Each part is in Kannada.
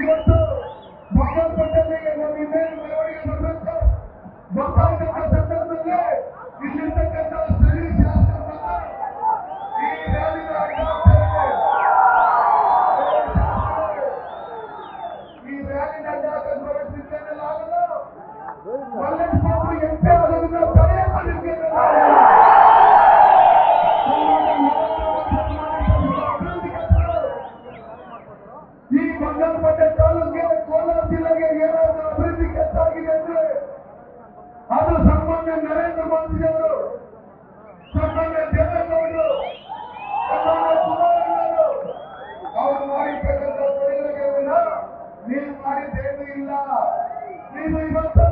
ಇವತ್ತು ಬಾಗಲಕೋಟೆಗೆ ನಮ್ಮ ಇಮೇಲ್ ಮೆರವಣಿಗೆ ಬರಬೇಕು ನೀನು ಇವತ್ತು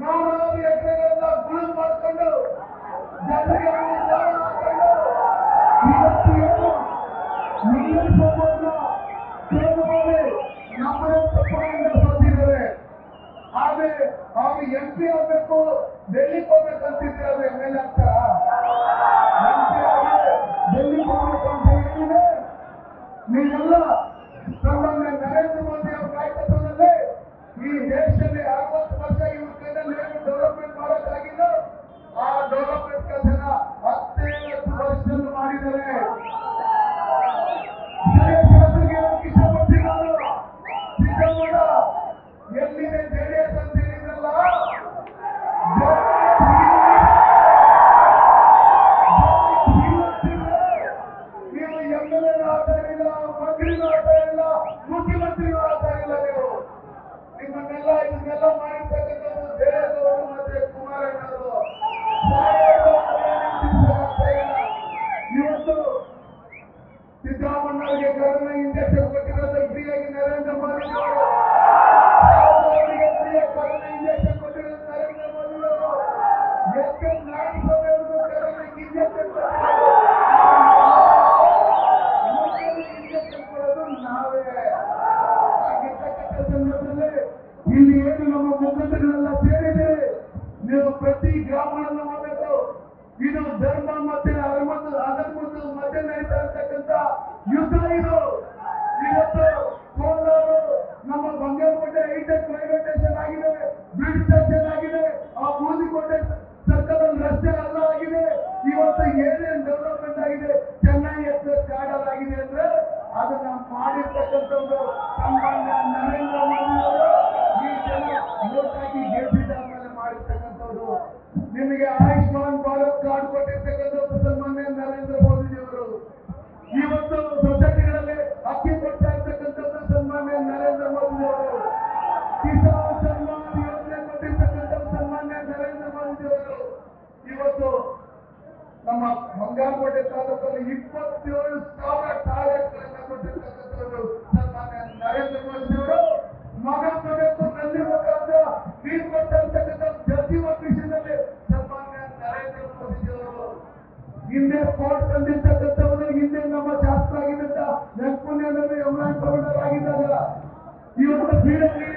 ನೂರಾರು ಎಕರೆಗಳನ್ನ ಗುಳು ಮಾಡಿಕೊಂಡು ಜನರಿಗೆ ಹಾಕೊಂಡು ಆದ್ರೆ ಅವ್ರು ಎಂ ಪಿ ಆಗ್ಬೇಕು ಡೆಲ್ಲಿಗೆ ಹೋಗ್ಬೇಕಂತಿದ್ರೆ ಅದು ಎಂ ಎಲ್ ಹಿಂದೆ ಕೋರ್ಟ್ ಬಂದಿರ್ತಕ್ಕಂಥವರು ಹಿಂದೆ ನಮ್ಮ ಶಾಸಕರಾಗಿದ್ದಂತ ನರಪುಣ್ಯ ಯಮರಾಜ್ ಗೌಡರಾಗಿದ್ದಾಗ ಇವರು ಬೀಡಲ್ಲಿ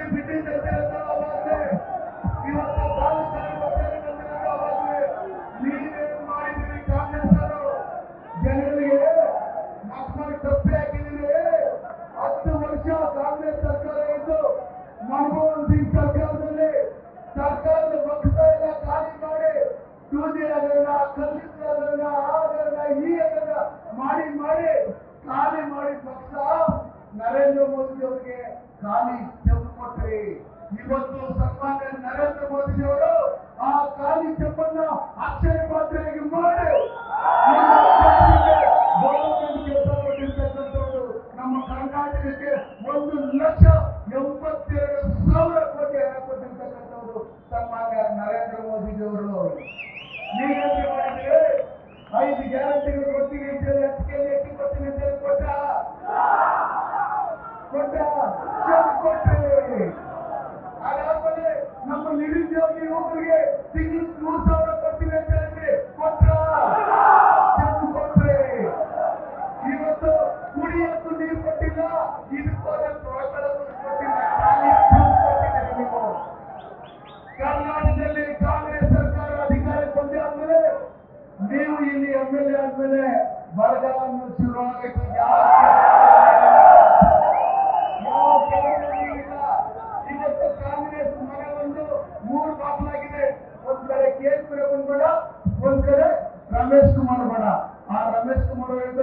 ಸರ್ಕಾರಕ್ಕೆ ಒಂದು ಲಕ್ಷ ಎಂಬತ್ತೆರಡು రమేష్ కుమార్ కూడా. ఆ రమేష్ కుమార్ అయితే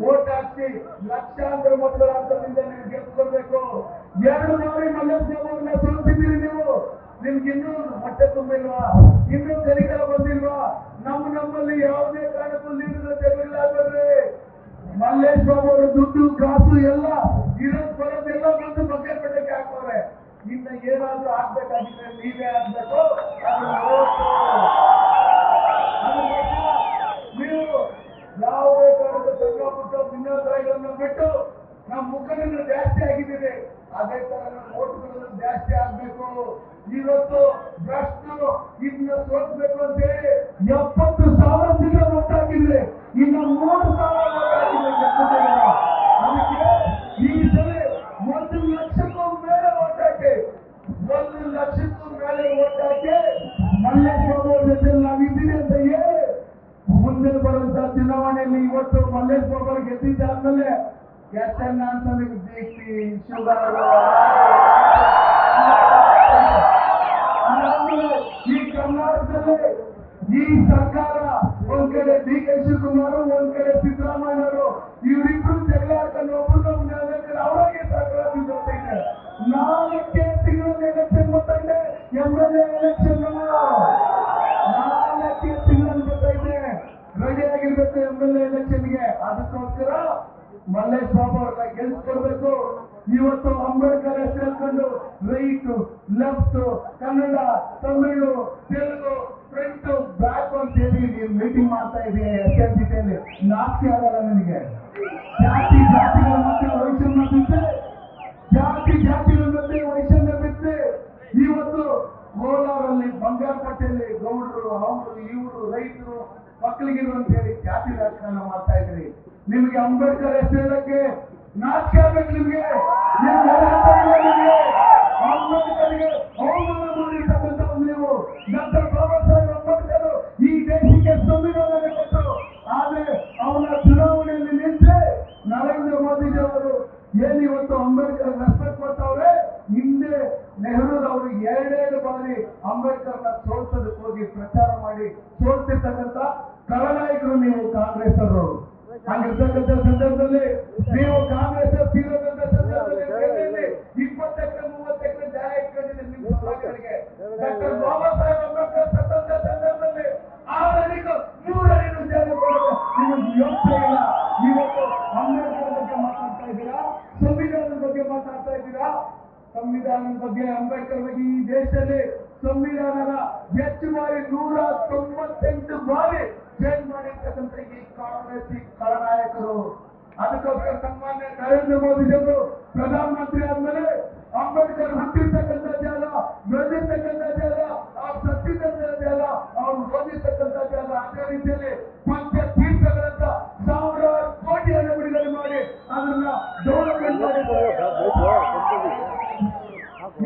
ವೋಟ್ ಹಾಕಿ ಲಕ್ಷಾಂತರ ಮತಗಳ ಅಂತದಿಂದ ನೀವು ಗೆದ್ದುಕೊಳ್ಬೇಕು ಎರಡು ಬಾರಿ ಮಲ್ಲೇಶ್ ಸೋಲ್ತಿದ್ದೀರಿ ನೀವು. ನಿಮ್ಗೆ ಇನ್ನೂ ಹೊಟ್ಟೆ ತುಂಬಿಲ್ವಾ ಇನ್ನೂ ಕರಿಕರ ಬಂದಿಲ್ವಾ? ನಮ್ಮ ನಮ್ಮಲ್ಲಿ ಯಾವುದೇ ಕಾರಣಕ್ಕೂ ನೀರಿನ ಆಗ್ಬೇಡ್ರಿ ಮಲ್ಲೇಶ್ ಬಾಬು ಅವರು ದುಡ್ಡು, ಕಾಸು ಎಲ್ಲ ಇರೋದ್ ಬರೋದೆಲ್ಲ ಬಂದು ಬಗ್ಗೆ ಬೆಟ್ಟಕ್ಕೆ ಹಾಕೋರೆ ಇನ್ನ ಏನಾದ್ರೂ ಆಗ್ಬೇಕಾಗಿದ್ರೆ ನೀವೇ ಆಗ್ಬೇಕು. ಅದು. ನೀವು ಯಾವುದೇ ಪುಟ್ಟ ಬಿಟ್ಟು ನಮ್ಮ ಮುಖದಿಂದ ಜಾಸ್ತಿ ಆಗಿದ್ದೀವಿ ಅದೇ ತರ ನಮ್ಮ ಓಟುಗಳನ್ನು ಜಾಸ್ತಿ ಆಗ್ಬೇಕು. ಇವತ್ತು ಭ್ರಷ್ಟರು ಇದನ್ನ ಸೋಲ್ಬೇಕು ಅಂತ ಹೇಳಿ ಎಪ್ಪತ್ತು ಸಾವಿರ ಜನ ಓಟ್ ಹಾಕಿದ್ರೆ ಇನ್ನು ಮೂರು ಅಂಬೇಡ್ಕರ್ ಸೇರ್ಕೊಂಡು right, left, Kannada, Tamil, Telugu front back ಅಂತ ಹೇಳಿ ಮೀಟಿಂಗ್ ಮಾಡ್ತಾ ಇದೆ ಎಸ್ ಎಲ್ ಜಿಟಿಯಲ್ಲಿ ನಾಚಿಕೆ ಆಗಲ್ಲ ನನಗೆ. ಜಾತಿ, ಜಾತಿಗಳ ಮಧ್ಯೆ ವೈಷಮ್ಯ ಬಿತ್ತೆ ಜಾತಿ, ಜಾತಿಗಳ ಮಧ್ಯೆ ವೈಷಮ್ಯ ಬಿತ್ತೆ ಇವತ್ತು ಕೋಲಾರಲ್ಲಿ ಬಂಗಾರಪಟ್ಟೆಯಲ್ಲಿ ಗೌಡರು, ಅವರು, ಇವರು, ರೈತರು ಮಕ್ಕಳಿಗಿರು ಅಂತ ಹೇಳಿ ಜಾತಿ ರಾಜಕಾರಣ ಮಾಡ್ತಾ ಇದ್ರಿ ನಿಮಗೆ ಅಂಬೇಡ್ಕರ್ ಹೆಸರು ಹೇಳಕ್ಕೆ ನಾಚಿಕೆ ನಿಮ್ಗೆ ನಿಮ್ಗೆ ಅಂಬೇಡ್ಕರ್ಗೆ ನೀವು. ಡಾಕ್ಟರ್ ದೇಶಕ್ಕೆ ಸಂವಿಧಾನ ಆದ್ರೆ ಅವನ ಚುನಾವಣೆಯಲ್ಲಿ ನಿಂತೆ ನರೇಂದ್ರ ಮೋದಿಜಿ ಅವರು ಏನ್ ಇವತ್ತು ಅಂಬೇಡ್ಕರ್ ರೆಸ್ಪೆಕ್ಟ್ ಕೊಟ್ಟವ್ರೆ, ಹಿಂದೆ ನೆಹರೂರವರು ಎರಡೆರಡು ಬಾರಿ ಅಂಬೇಡ್ಕರ್ನ ಸೋಲ್ಸೋದಕ್ಕೆ ಹೋಗಿ ಪ್ರಚಾರ ಮಾಡಿ ಸೋಲ್ತಿರ್ತಕ್ಕಂಥ ಖಳನಾಯಕರು ನೀವು ಕಾಂಗ್ರೆಸ್ ಅವರು ಹಂಗಿರ್ತಕ್ಕಂಥ ಸಂದರ್ಭದಲ್ಲಿ ನೀವು ಕಾಂಗ್ರೆಸ್ ಬಗ್ಗೆ ಅಂಬೇಡ್ಕರ್ ಬಗ್ಗೆ ಈ ದೇಶದಲ್ಲಿ ಸಂವಿಧಾನದ ಹೆಚ್ಚು ಬಾರಿ ನೂರ ತೊಂಬತ್ತೆಂಟು ಬಾರಿ ಚೇಂಜ್ ಮಾಡಿರ್ತಕ್ಕಂಥ ಈ ಕಾಂಗ್ರೆಸ್ ಖಳನಾಯಕರು. ಅದಕ್ಕೋಸ್ಕರ ಸನ್ಮಾನ್ಯ ನರೇಂದ್ರ ಮೋದಿ ಅವರು ಪ್ರಧಾನಮಂತ್ರಿ ಆದ್ಮೇಲೆ ಅಂಬೇಡ್ಕರ್ ಹುಟ್ಟಿರ್ತಕ್ಕಂಥ ಜಾಗ ಬೆಳೆದಿರ್ತಕ್ಕಂಥ ಜಾಗ ಅವ್ರು ಸತ್ತಿದ್ದಂತ ಜಾಗ ಅವ್ರು ಓದಿರ್ತಕ್ಕಂಥ ಜಾಗ. ಅದೇ ರೀತಿಯಲ್ಲಿ ಪಂಚ ತೀರ್ಥಗಳಂತ ಸಾವಿರಾರು ಕೋಟಿ ಹಣ ಬಿಡುಗಡೆ ಮಾಡಿ ಅದನ್ನ ಡೆವಲಪ್ಮೆಂಟ್ ಮಾಡಿ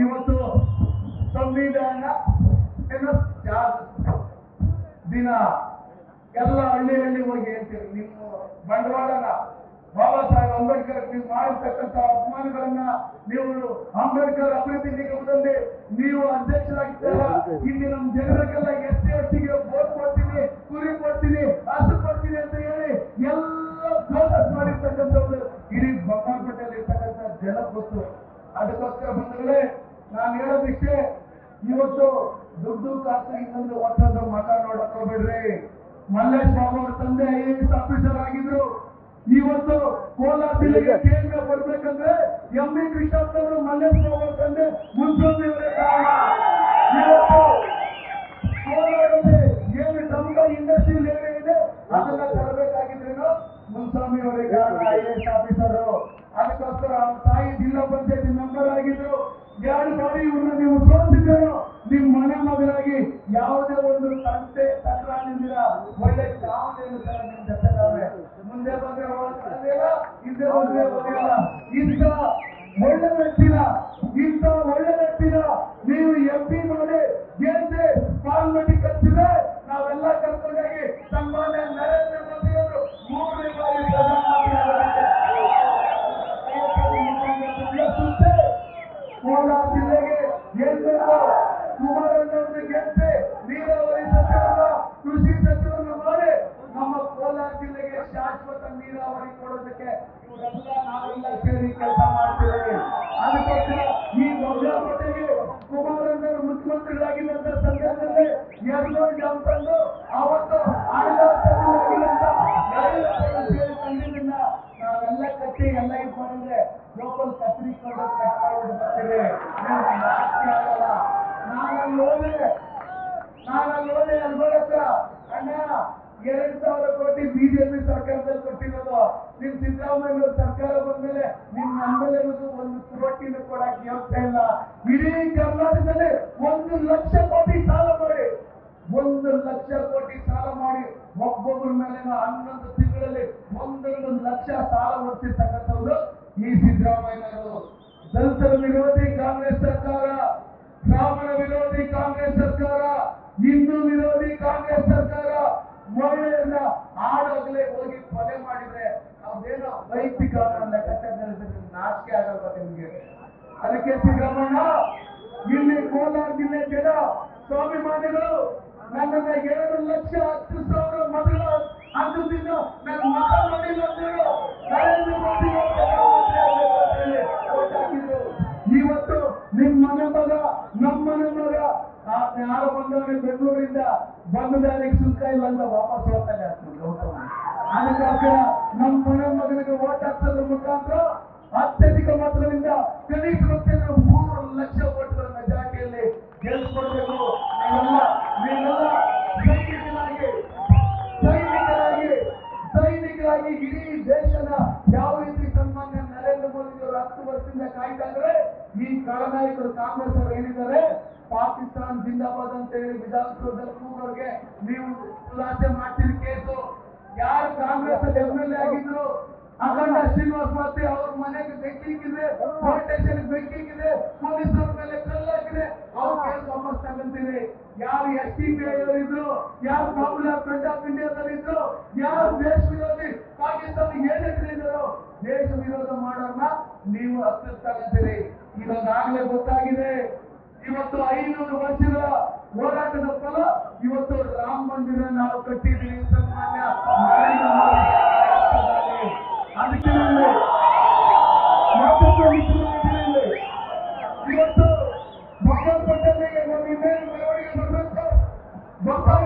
ಇವತ್ತು ಸಂವಿಧಾನ ಏನೋ ಜಾ- ದಿನ ಎಲ್ಲ ಹಳ್ಳಿ ಹಳ್ಳಿ ಹೋಗಿ ಹೇಳ್ತೀರಿ ನಿಮ್ಮ ಬಂಡವಾಳನ ಬಾಬಾ ಸಾಹೇಬ್ ಅಂಬೇಡ್ಕರ್ ನೀವು ಮಾಡಿರ್ತಕ್ಕಂಥ ಅಪಮಾನಗಳನ್ನ ನೀವು ಅಂಬೇಡ್ಕರ್ ಅಭಿವೃದ್ಧಿ ನಿಗಮದಲ್ಲಿ ನೀವು ಅಧ್ಯಕ್ಷರಾಗಿದ್ದಾರ? ಇಲ್ಲಿ ನಮ್ಮ ಜನರಿಗೆಲ್ಲ ಎಷ್ಟೇ ಒಟ್ಟಿಗೆ ಬೋಟ್ ಕೊಡ್ತೀನಿ, ಕುರಿ ಕೊಡ್ತೀನಿ, ಹಸು ಕೊಡ್ತೀನಿ ಅಂತ ಹೇಳಿ ಎಲ್ಲ ಪ್ರೋಸೆಸ್ ಮಾಡಿರ್ತಕ್ಕಂಥವ್ರು ಇಡೀ ಬಂಗಾರಪೇಟೆಯಲ್ಲಿ ಇರ್ತಕ್ಕಂಥ ಜನ ಗೊತ್ತು ಅದಕ್ಕೋಸ್ಕರ ಬಂಧುಗಳೇ, ನಾನು ಹೇಳೋದಿಷ್ಟೇ ಇವತ್ತು ದುಡ್ಡು ಕಾಸು ಇನ್ನೊಂದು ಮತ್ತೊಂದು ಮತ ನೋಡಕೋಬೇಡ್ರಿ. ಮಲ್ಲೇಶ್ ಬಾಬು ಅವ್ರ ತಂದೆ ಐ ಎ ಎಸ್ ಆಫೀಸರ್ ಆಗಿದ್ರು. ಇವತ್ತು ಕೋಲಾರ ಜಿಲ್ಲೆಗೆ ಕೇಂದ್ರ ಬರ್ಬೇಕಂದ್ರೆ ಎಂ ಬಿ ಕೃಷ್ಣಪ್ಪ ಅವರು ಮಲ್ಲೇಶ್ ಬಾಬು ಅವ್ರ ತಂದೆ ಮುನ್ಸೂಚನೆ ಇವತ್ತು ಕೋಲಾರಲ್ಲಿ ಏನು ನಮ್ಗ ಇಂಡಸ್ಟ್ರಿಯಲ್ ಏರಿಯಾ ಇದೆ ಅದನ್ನ ತರಬೇಕಾಗಿದ್ರೇನು ಮುನ್ಸ್ವಾಮಿ ಅವರಿಗೆ ಐ ಎಸ್ ಆಫೀಸರ್ ಅದಕ್ಕೋಸ್ಕರ ಅವ್ರ ತಾಯಿ ಜಿಲ್ಲಾ ಪಂಚಾಯತಿ ನೀರಾವರಿ ಕೊಡೋದಕ್ಕೆ ಇವರೆಲ್ಲ ನಾವೆಲ್ಲ ಸೇರಿ ಕೆಲಸ ಮಾಡ್ತೀವಿ ಅದಕ್ಕೋಸ್ಕರ ಈ ದೊಡ್ಡಪೇಟೆಗೆ ಕುಮಾರಣ್ಣವರು ಮುಖ್ಯಮಂತ್ರಿಗಳಾಗಿದ್ದಂತ ಸಂದರ್ಭದಲ್ಲಿ ಎರಡು ಡ್ಯಾಮ್ ತಂದು ಅವತ್ತು ಆಡಳಿತ ಸಚಿವರಾಗಿದ್ದಂತ ಯಡಿಯೂರಪ್ಪನವರು ಸೇರಿ ತಂದಿದ್ದನ್ನ ನಾವೆಲ್ಲ ಕಟ್ಟಿ ಎಲ್ಲ ಇದು ಮಾಡಿದ್ರೆ ಲೋಕಲ್ ಕತ್ರಿ ಕೊಂಡು ಕಟ್ ಮಾಡ್ಬಿಟ್ಟು ಬರ್ತೀವಿ ನಾಚಿಕೆ ಆಗಲ್ಲ. ನಾನಲ್ಲಿ ಹೋದ್ರೆ ನಾನಲ್ಲಿ ಹೋದ್ರೆ ಅನ್ಬೋಳ ಹತ್ರ ಅಣ್ಣ ಎರಡ್ ಸಾವಿರ ಕೋಟಿ ಬಿಜೆಪಿ ಸರ್ಕಾರದಲ್ಲಿ ಕೊಟ್ಟಿರೋದು. ನಿಮ್ ಸಿದ್ದರಾಮಯ್ಯ ಸರ್ಕಾರ ಬಂದ್ಮೇಲೆ ನಿಮ್ ನಮ್ಮಲ್ಲಿ ಒಂದು ಕೋಟಿನ ಕೊಡಕ್ ಯೋಗ್ಯ ಇಲ್ಲ. ಇಡೀ ಕರ್ನಾಟಕದಲ್ಲಿ ಒಂದು ಲಕ್ಷ ಕೋಟಿ ಸಾಲ ಮಾಡಿ. ಒಂದು ಲಕ್ಷ ಕೋಟಿ ಸಾಲ ಮಾಡಿ ಒಬ್ಬೊಬ್ಬರ ಮೇಲೆ ಹನ್ನೊಂದು ತಿಂಗಳಲ್ಲಿ ಒಂದೊಂದು ಲಕ್ಷ ಸಾಲ ಹೊರಿಸಿರ್ತಕ್ಕಂಥವ್ರು ಈ ಸಿದ್ದರಾಮಯ್ಯನವರು. ದಲಿತರ ವಿರೋಧಿ ಕಾಂಗ್ರೆಸ್ ಸರ್ಕಾರ, ಬ್ರಾಹ್ಮಣ ವಿರೋಧಿ ಕಾಂಗ್ರೆಸ್ ಸರ್ಕಾರ, ಹಿಂದೂ ವಿರೋಧಿ ಕಾಂಗ್ರೆಸ್ ಸರ್ಕಾರ ಮಹಿಳೆಯರನ್ನ ಆಡೋಗ್ಲೇ ಹೋಗಿ ಕೊಲೆ ಮಾಡಿದ್ರೆ ಅವ್ರೇನೋ ವೈಯಕ್ತಿಕ ಲೆಕ್ಕಾಚಾರ ನಾಚಿಕೆ ಆಗಲ್ವಾ ನಿಮ್ಗೆ ಅದಕ್ಕೆ ಸಿದ್ದರಾಮಣ್ಣ ಇಲ್ಲಿ ಕೋಲಾರ ಜಿಲ್ಲೆ ಜನ ಸ್ವಾಭಿಮಾನಿಗಳು ನನ್ನನ್ನ ಎರಡು ಲಕ್ಷ ಹತ್ತು ಸಾವಿರ ಮಗಳ ಅಂದಿನ ನನ್ನ ಮಗ ನೋಡಿಲ್ಲ ಅಂದ್ರು ನರೇಂದ್ರ ಮೋದಿ ಅವರು ಪ್ರಧಾನಮಂತ್ರಿ ಆಗ್ಬೇಕು ಅಂತ ಹೇಳಿ vote ಹಾಕಿದ್ರು. ಇವತ್ತು ನಿಮ್ ಮನೆ ಮಗ ನಮ್ಮ ಮನೆ ಮಗ ಆ ಯಾರೋ ಬಂದವನೇ ಬೆಂಗಳೂರಿಂದ ಬಂದ ದಾರಿಗೆ ಸುಂಕ ಇಲ್ಲ ಅಂತ ವಾಪಸ್ ಹೋಗ್ತಾನೆ ಆಗ್ತದೆ ಅದಕ್ಕೋಸ್ಕರ ವರ್ಷದಿಂದ ಕಾಯ್ತಾ ಇದ್ರೆ ಈ ಕಳನಾಯಕರು ಕಾಂಗ್ರೆಸ್ ಅವರು ಏನಿದ್ದಾರೆ? ಪಾಕಿಸ್ತಾನ ಜಿಂದಾಬಾದ್ ಅಂತ ಹೇಳಿ ವಿಧಾನಸೌಧದಲ್ಲಿ ಕೂಗೋರ್ಗೆ ನೀವು ಖುಲಾಸೆ ಮಾಡ್ತೀರಿ ಕೇಸು. ಯಾರು ಕಾಂಗ್ರೆಸ್ ಅಲ್ಲಿ ಎಂ ಎಲ್ ಎ ಆಗಿದ್ರು? ಅಖಂಡ ಶ್ರೀನಿವಾಸ್ ಮಾತೆ ಅವ್ರ ಮನೆಗೆ ಬೆಂಕಿ ಇದೆ ಪೊಲೀಸ್ ಸ್ಟೇಷನ್ ಇದೆ ಪೊಲೀಸರ ಮೇಲೆ ಕಲ್ಲಾಗಿದೆ. ಅವ್ರ ಕೇಸ್ ವಾಪಸ್ ತಗೊಂತೀರಿ. ಯಾರು ಎಸ್ ಟಿ ಪಿ ಇದ್ರು ಯಾರು ಫ್ರಂಟ್ ಆಫ್ ಇಂಡಿಯಾದಲ್ಲಿದ್ರು ಯಾರು ದೇಶ ವಿರೋಧಿ ಪಾಕಿಸ್ತಾನ ಏನಿದ್ರು ದೇಶ ವಿರೋಧ ಮಾಡೋರ್ನ ನೀವು ಹತ್ತು ತಗೊಂತೀರಿ ಇವಾಗಲೇ ಗೊತ್ತಾಗಿದೆ. ಇವತ್ತು ಐನೂರು ವರ್ಷಗಳ ಹೋರಾಟದ ಫಲ ಇವತ್ತು ರಾಮ ಮಂದಿರ ನಾವು ಕಟ್ಟಿದ್ದೀವಿ ಸನ್ಮಾನ್ಯ ನರೇಂದ್ರ ಮೋದಿ. ಅದಕ್ಕೆ ನಾನು ಮತ್ತೊಂದು ಬರ್ತಾ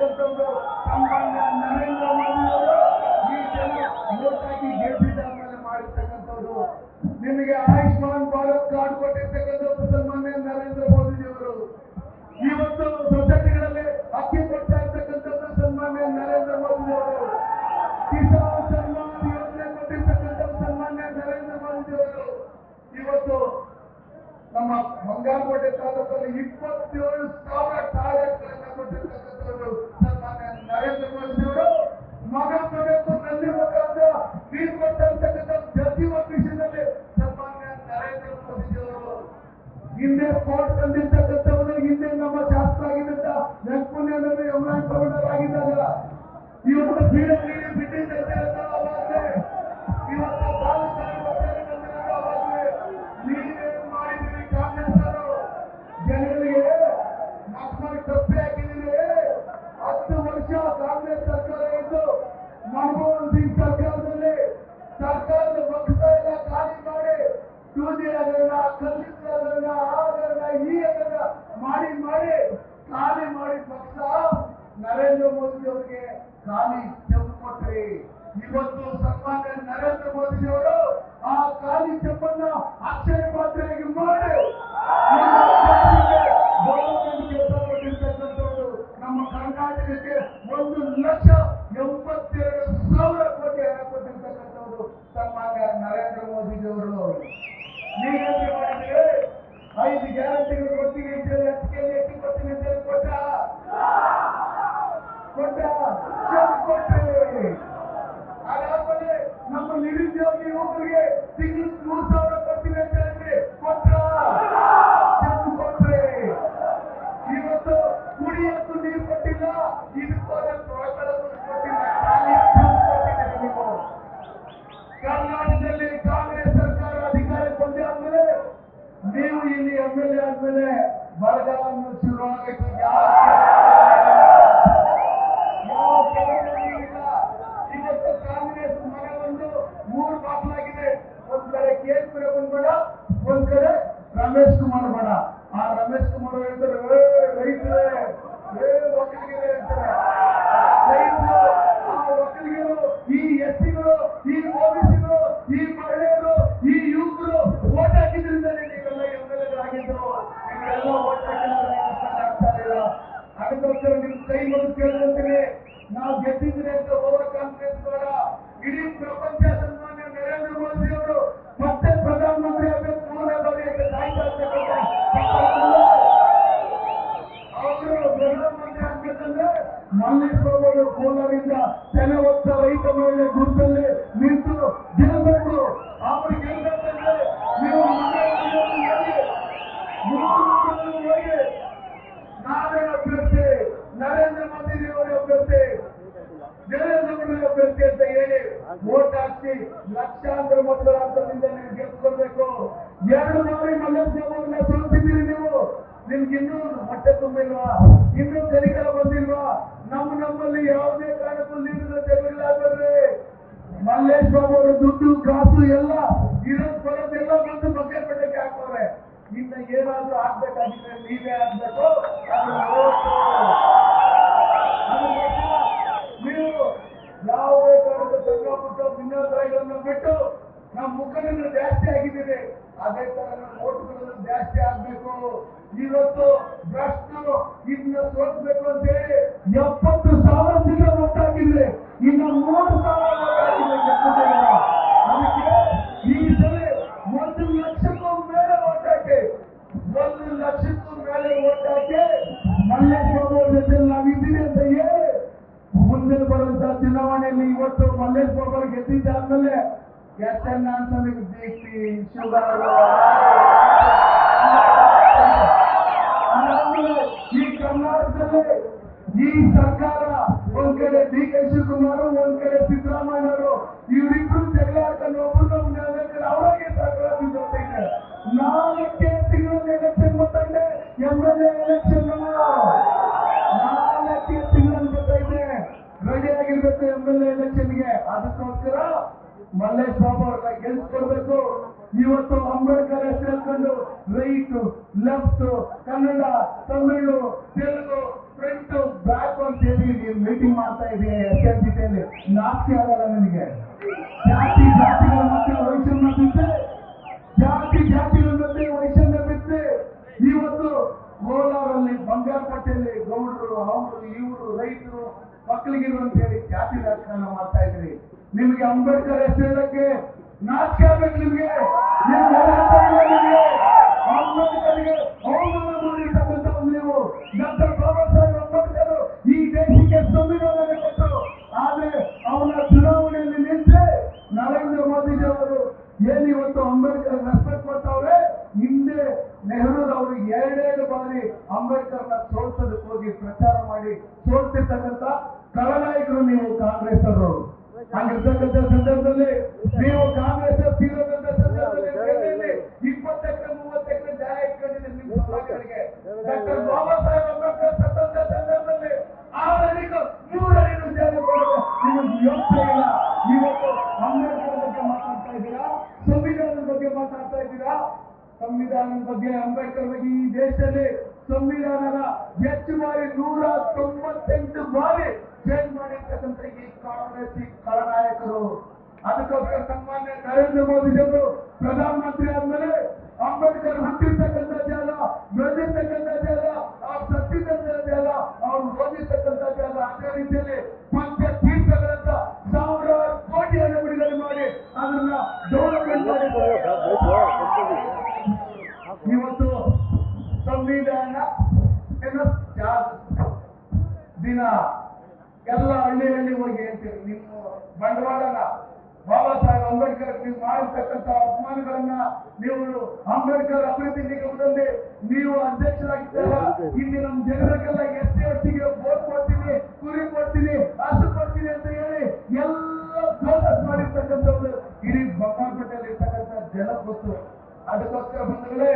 कार्यक्रम में ಹಿಂದೆ ಕೋರ್ಟ್ ಬಂದಿರ್ತಕ್ಕಂಥವರು ಹಿಂದೆ ನಮ್ಮ ಶಾಸ್ತ್ರ ಆಗಿದ್ದಂತ ನೆನಪುಣ್ಯನವರು ಯಮರಾಜ್ ಗೌಡರಾಗಿದ್ದಾಗ ಇವರು ಬೀಡಲ್ಲಿ ಬಿಟ್ಟಿದ್ದಂತೆ ومن يشاء రమేష్ కుమార్ కూడా. ఆ రమేష్ కుమార్ ఇద్దరు ಅಭ್ಯರ್ಥಿ ದೇವೇಂದ್ರ ಅಭ್ಯರ್ಥಿ ಅಂತ ಹೇಳಿ ವೋಟ್ ಹಾಕಿ ಲಕ್ಷಾಂತರ ಮತಗಳ ಹಂತದಿಂದ ನೀವು ಗೆದ್ದುಕೊಳ್ಬೇಕು. ಎರಡು ಬಾರಿ ಮಲ್ಲಪ್ಪನವ್ರನ್ನ ಸೋತಿದ್ದೀರಿ ನೀವು. ನಿಮ್ಗೆ ಇನ್ನೂ ಹೊಟ್ಟೆ ತುಂಬಿಲ್ವಾ? ಇನ್ನೂ ಕಲಿಕರ ಬಂದಿಲ್ವಾ ನಮ್ಮ ನಮ್ಮಲ್ಲಿ ಯಾವುದೇ ಕಾರಣಕ್ಕೂ ನೀರಿನ ಜಗಳ ಮಲ್ಲೇಶ್ವರ ಮಲ್ಲೇಶ್ ದುಡ್ಡು, ಕಾಸು ಎಲ್ಲ ಇರೋದ್ ಎಲ್ಲ ಬಂದು ಬಗ್ಗೆ ಪಟ್ಟಕ್ಕೆ ಹಾಕೋರೆ ಇನ್ನ ಏನಾದ್ರೂ ಆಗ್ಬೇಕಾಗಿದ್ರೆ ನೀವೇ ಆಗ್ಬೇಕು. ಯಾವುದೇ ಕಾರಣದ ಸಣ್ಣ ಪುಟ್ಟ ಭಿನ್ನಾಭಿಪ್ರಾಯಗಳನ್ನು ಬಿಟ್ಟು ನಮ್ಮ ಮುಖಂಡರು ಜಾಸ್ತಿ ಆಗಿದ್ದೇವೆ ಅದೇ ತರ ನಮ್ಮ ಓಟುಗಳನ್ನು ಜಾಸ್ತಿ ಆಗ್ಬೇಕು. ಇವತ್ತು ಭ್ರಷ್ಟರು ಇದನ್ನ ಸೋಲ್ಬೇಕು ಅಂತ ಹೇಳಿ ಎಪ್ಪತ್ತು ಸಾವಿರ ಸೀಟು ಒಟ್ಟಾಗಿದ್ರೆ ಇನ್ನು ಮೂರು ಸಾವಿರ এটার নাম শ্রমিক left Kannada, Tamil, Telugu print back ಅಂತ ಹೇಳಿ ನೀವು ಮೀಟಿಂಗ್ ಮಾಡ್ತಾ ಇದೀಯ ಎಸ್ ಎನ್ ಜಿಟಿಯಲ್ಲಿ ನಾಚಿಕೆ ಆಗಲ್ಲ ನನಗೆ. ಜಾತಿ, ಜಾತಿಗಳ ಮಧ್ಯೆ ವೈಷಮ್ಯ ಬಿದ್ದೆ ಜಾತಿ, ಜಾತಿಗಳ ಮಧ್ಯೆ ವೈಷಮ್ಯ ಬಿದ್ದೆ ಇವತ್ತು ಕೋಲಾರಲ್ಲಿ ಬಂಗಾರಪಟ್ಟೆಯಲ್ಲಿ ಗೌಡರು, ಅವರು, ಇವರು, ರೈತರು ಮಕ್ಕಳಿಗಿರು ಅಂತ ಹೇಳಿ ಜಾತಿ ರಾಜಕಾರಣ ಮಾಡ್ತಾ ಇದ್ರಿ ನಿಮಗೆ ಅಂಬೇಡ್ಕರ್ ಹೆಸರಿಡಕ್ಕೆ ನಾಚಿಕೆ ಆಗ್ಬೇಕು ನಿಮ್ಗೆ. ಅಂಬೇಡ್ಕರ್ಗೆ ಅವಮಾನ ಮಾಡಿರ್ತಕ್ಕಂಥವ್ರು ನೀವು. ಡಾಕ್ಟರ್ ಬಾಬಾ ಸಾಹೇಬ್ ಅಂಬೇಡ್ಕರ್ ಈ ದೇಶಕ್ಕೆ ಸಂವಿಧಾನ ಕೊಟ್ಟರು. ಆದ್ರೆ ಅವನ ಚುನಾವಣೆಯಲ್ಲಿ ನಿಂತೆ ನರೇಂದ್ರ ಮೋದಿಜಿ ಅವರು ಏನ್ ಇವತ್ತು ಅಂಬೇಡ್ಕರ್ ರೆಸ್ಪೆಕ್ಟ್ ಕೊಟ್ಟವ್ರೆ? ಹಿಂದೆ ನೆಹರೂರವರು ಎರಡೆರಡು ಬಾರಿ ಅಂಬೇಡ್ಕರ್ನ ಸೋಲ್ಸೋದಕ್ಕೆ ಹೋಗಿ ಪ್ರಚಾರ ಮಾಡಿ ಸೋಲ್ತಿರ್ತಕ್ಕಂಥ ಕಳನಾಯಕರು ನೀವು ಕಾಂಗ್ರೆಸ್ ಅವರು ಹಾಗಿರ್ತಕ್ಕಂಥ ಸಂದರ್ಭದಲ್ಲಿ ನೀವು ಕಾಂಗ್ರೆಸ್ ದಿನ ಎಲ್ಲ ಹಳ್ಳಿ ಹಳ್ಳಿ ಹೋಗಿ ಹೇಳ್ತೀರಿ ನಿಮ್ಮ ಬಂಡವಾಳನ ಬಾಬಾ ಸಾಹೇಬ್ ಅಂಬೇಡ್ಕರ್, ನೀವು ಮಾಡಿರ್ತಕ್ಕಂಥ ಅಪಮಾನಗಳನ್ನ ನೀವು ಅಂಬೇಡ್ಕರ್ ಅಭಿವೃದ್ಧಿ ನಿಗಮದಲ್ಲಿ ನೀವು ಅಧ್ಯಕ್ಷರಾಗಿದ್ದಾರ? ಇಲ್ಲಿ ನಮ್ಮ ಜನರಿಗೆಲ್ಲ ಎಷ್ಟೇ ಒಟ್ಟಿಗೆ ಓಟ್ ಕೊಡ್ತೀನಿ, ಕುರಿ ಕೊಡ್ತೀನಿ, ಹಸು ಕೊಡ್ತೀನಿ ಅಂತ ಹೇಳಿ ಎಲ್ಲ ಪ್ರೋಸೆಸ್ ಮಾಡಿರ್ತಕ್ಕಂಥವ್ರು. ಇಡೀ ಬಂಗಾರಪೇಟೆಯಲ್ಲಿ ಇರ್ತಕ್ಕಂಥ ಜನ ಗೊತ್ತು. ಅದಕ್ಕೋಸ್ಕರ ಬಂಧುಗಳೇ,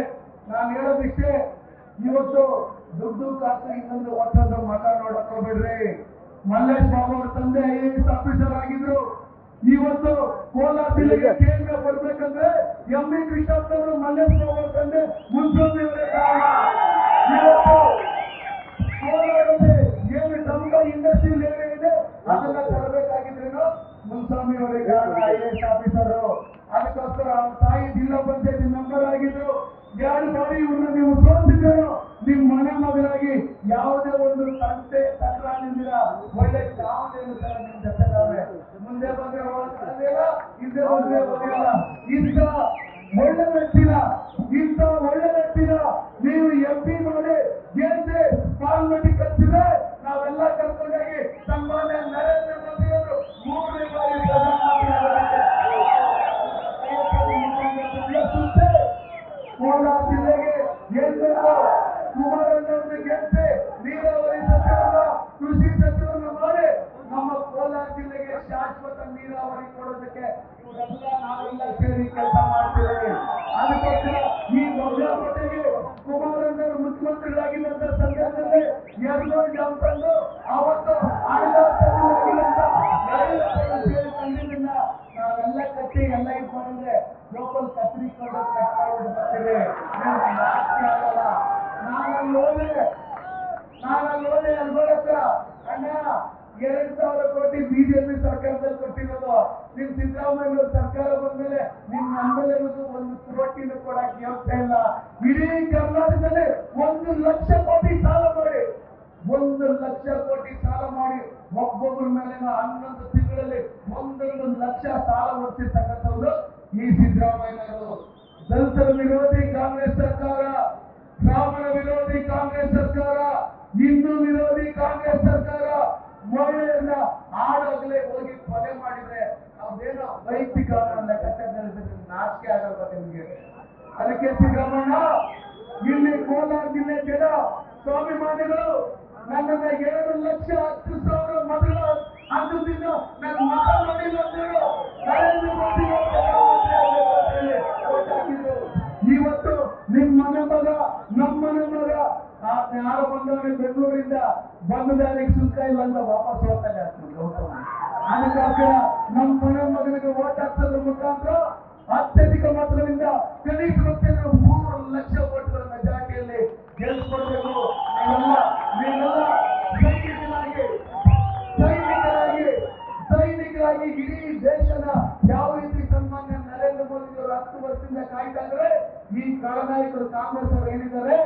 ನಾನು ಹೇಳೋದಿಷ್ಟೇ ಇವತ್ತು ದುಡ್ಡು ಕಾಸು ಇನ್ನೊಂದು ಒತ್ತದ ಮಠ ನೋಡಕೋಬೇಡ್ರಿ. ಮಲ್ಲೇಶ್ ಬಾಬು ಅವ್ರ ತಂದೆ ಐ ಎ ಎಸ್ ಆಫೀಸರ್ ಆಗಿದ್ರು. ಇವತ್ತು ಕೋಲಾರ ಜಿಲ್ಲೆಗೆ ಕೇಂದ್ರ ಬರ್ಬೇಕಂದ್ರೆ ಎಂ ಬಿ ಕೃಷ್ಣಪ್ಪ ಅವರು ಮಲ್ಲೇಶ್ ಬಾಬು ಅವ್ರ ತಂದೆ ಮುಂಚೂಣಿ ಅವರೇ ಕಾರಣ. ಇವತ್ತು ಕೋಲಾರಲ್ಲಿ ಏನು ನಮ್ಗ ಇಂಡಸ್ಟ್ರಿ ಏರಿಯಾ ಇದೆ ಅದನ್ನ ತರಬೇಕಾಗಿದ್ರೇನು ಮುನ್ಸ್ವಾಮಿ ಅವರೇ ಕಾರಣ ಐ ಎ ಎಸ್ ಆಫೀಸರು ಕೆಲಸ ಮಾಡ್ತೀವಿ ಅದಕ್ಕೋಸ್ಕರ ಈ ಬಂಗಾರಪೇಟೆಗೆ ಕುಮಾರಣ್ಣವರು ಮುಖ್ಯಮಂತ್ರಿಗಳಾಗಿದ್ದಂತ ಸಂದರ್ಭದಲ್ಲಿ ಎರಡು ಡ್ಯಾಮ್ ತಂದು ಅವತ್ತು ಆಡಳಿತ ಸಚಿವರಾಗಿದ್ದಂತ ಯಡಿಯೂರಪ್ಪನ ಸೇರಿ ತಂದಿದ್ದನ್ನ ನಾವೆಲ್ಲ ಕಟ್ಟಿ, ಎಲ್ಲ ಇದು ಮಾಡಿದ್ರೆ ಲೋಕಲ್ ಮಾಡ್ಬಿಟ್ಟು ಬರ್ತೀವಿ ನಾನು ನಾನಲ್ಲಿ ಹೋದ್ರೆ, ನಾನಲ್ಲಿ ಎರಡ್ ಸಾವಿರ ಕೋಟಿ ಬಿಜೆಪಿ ಸರ್ಕಾರದಲ್ಲಿ ಕೊಟ್ಟಿರೋದು. ನಿಮ್ ಸಿದ್ದರಾಮಯ್ಯ ಸರ್ಕಾರ ಬಂದ್ಮೇಲೆ ನಿಮ್ ನಮ್ಮೆಲ್ಲರಿಗೂ ಒಂದು ಕೋಟಿನ ಕೊಡಕ್ ಯೋಗ್ಯ ಇಲ್ಲ. ಇಡೀ ಕರ್ನಾಟಕದಲ್ಲಿ ಒಂದು ಲಕ್ಷ ಕೋಟಿ ಸಾಲ ಮಾಡಿ. ಒಂದು ಲಕ್ಷ ಕೋಟಿ ಸಾಲ ಮಾಡಿ ಒಬ್ಬೊಬ್ಬರ ಮೇಲೆ ಹನ್ನೊಂದು ತಿಂಗಳಲ್ಲಿ ಒಂದೊಂದು ಲಕ್ಷ ಸಾಲ ಹೊರಿಸಿರ್ತಕ್ಕಂಥವ್ರು ಈ ಸಿದ್ದರಾಮಯ್ಯನವರು. ದಲಿತರ ವಿರೋಧಿ ಕಾಂಗ್ರೆಸ್ ಸರ್ಕಾರ ಬ್ರಾಹ್ಮಣ ವಿರೋಧಿ ಕಾಂಗ್ರೆಸ್ ಸರ್ಕಾರ, ಹಿಂದೂ ವಿರೋಧಿ ಕಾಂಗ್ರೆಸ್ ಸರ್ಕಾರ ಮಹಿಳೆಯನ್ನ ಆಡೋಗ್ಲೇ ಹೋಗಿ ಕೊಲೆ ಮಾಡಿದ್ರೆ ಅವ್ರೇನೋ ವೈಯಕ್ತಿಕ ನಾಚಿಕೆ ಆಗಲ್ವಾ ನಿಮ್ಗೆ. ಅದಕ್ಕೆ ಸಿದ್ದರಾಮಣ್ಣ ಇಲ್ಲಿ ಕೋಲಾರ ಜಿಲ್ಲೆ ಜನ, ಸ್ವಾಭಿಮಾನಿಗಳು, ನನ್ನನ್ನ ಎರಡು ಲಕ್ಷ ಹತ್ತು ಸಾವಿರ ಮಗಳು ಅಂದಿನ ನನ್ನ ಮಗ ನೋಡಿಲ್ಲ ಅಂದ್ರು ನರೇಂದ್ರ ಮೋದಿ ಅವರು ಪ್ರಧಾನಮಂತ್ರಿ ಆಗ್ಬೇಕು ಅಂತ ಹೇಳಿ vote ಹಾಕಿದ್ರು. ಇವತ್ತು ನಿಮ್ ಮನೆ ಮಗ ನಮ್ಮ ಮನೆ ಮಗ ಆ ಯಾರೋ ಬಂದವನೇ ಬೆಂಗಳೂರಿಂದ ಬಂದ ದಾರಿಗೆ ಸುಂಕ ಇಲ್ಲ ಅಂತ ವಾಪಸ್ ಹೋಗ್ತಾನೆ ಅದಕ್ಕೋಸ್ಕರ ನಮ್ಮ ಮನೆ ಮಗನಿಗೆ ಓಟ್ ಹಾಕ್ಸೋದ್ರ ಮುಖಾಂತರ ಅತ್ಯಧಿಕ ಮಾತ್ರದಿಂದ ಕನಿಷ್ಠ ಮೂರು ಲಕ್ಷ ಓಟ್ಗಳ ಮೆಜಾರಿಟಿಯಲ್ಲಿ ಗೆಲ್ಲಿಸ್ಕೊಡ್ಬೇಕು ನೀವೆಲ್ಲ ನೀವೆಲ್ಲ ಸೈನಿಕರಾಗಿ ಸೈನಿಕರಾಗಿ ಸೈನಿಕರಾಗಿ ಇಡೀ ದೇಶದ ಯಾವ ರೀತಿ ಸನ್ಮಾನ್ಯ ನರೇಂದ್ರ ಮೋದಿ ಅವರು ಹತ್ತು ವರ್ಷದಿಂದ ಕಾಯ್ತಾ ಇದ್ರೆ ಈ ಕಳನಾಯಕರು ಕಾಂಗ್ರೆಸ್ ಅವರು ಏನಿದ್ದಾರೆ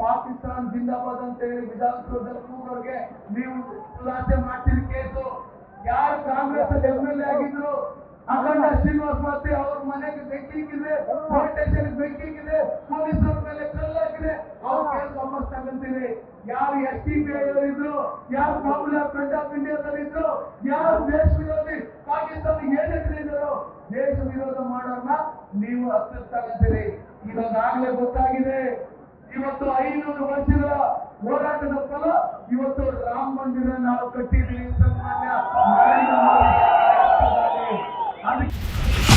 ಪಾಕಿಸ್ತಾನ್ ಜಿಂದಾಬಾದ್ ಅಂತ ಹೇಳಿ ವಿಧಾನಸೌಧದಲ್ಲಿ ಕೂಗೋರ್ಗೆ ನೀವು ಖುಲಾಸೆ ಮಾಡ್ತೀರಿ ಕೇಸು. ಯಾರು ಕಾಂಗ್ರೆಸ್ ಎಂ ಎಲ್ ಎ ಆಗಿದ್ರು? ಅಖಂಡ ಶ್ರೀನಿವಾಸ್ ಮಾತೆ ಅವ್ರ ಮನೆಗೆ ಬೆಂಕಿ ಇದೆ ಪೊಲೀಸ್ ಸ್ಟೇಷನ್ ಹಾಕಿದ್ರೆ ಪೊಲೀಸರ ಮೇಲೆ ಕಲ್ಲಾಗಿದೆ ಅವ್ರ ಕೇಸ್ ವಾಪಸ್ ತಗೊಂತೀರಿ. ಯಾರು ಎಸ್ ಟಿ ಪಿ ಇದ್ರು? ಯಾರು ಫ್ರಂಟ್ ಆಫ್ ಇಂಡಿಯಾದಲ್ಲಿ ಇದ್ರು? ಯಾರು ದೇಶ ವಿರೋಧಿ? ಪಾಕಿಸ್ತಾನ ಏನಿದ್ರು ದೇಶ ವಿರೋಧ ಮಾಡೋರ್ನ ನೀವು ಹತ್ತು ತಗೊಂತೀರಿ. ಇವಾಗಲೇ ಗೊತ್ತಾಗಿದೆ. ಇವತ್ತು ಐನೂರು ವರ್ಷಗಳ ಹೋರಾಟದ ಫಲ ಇವತ್ತು ರಾಮ ಮಂದಿರ ನಾವು ಕಟ್ಟಿದ್ದೀವಿ. ಸನ್ಮಾನ್ಯ ನರೇಂದ್ರ ಮೋದಿ ಅದಕ್ಕೆ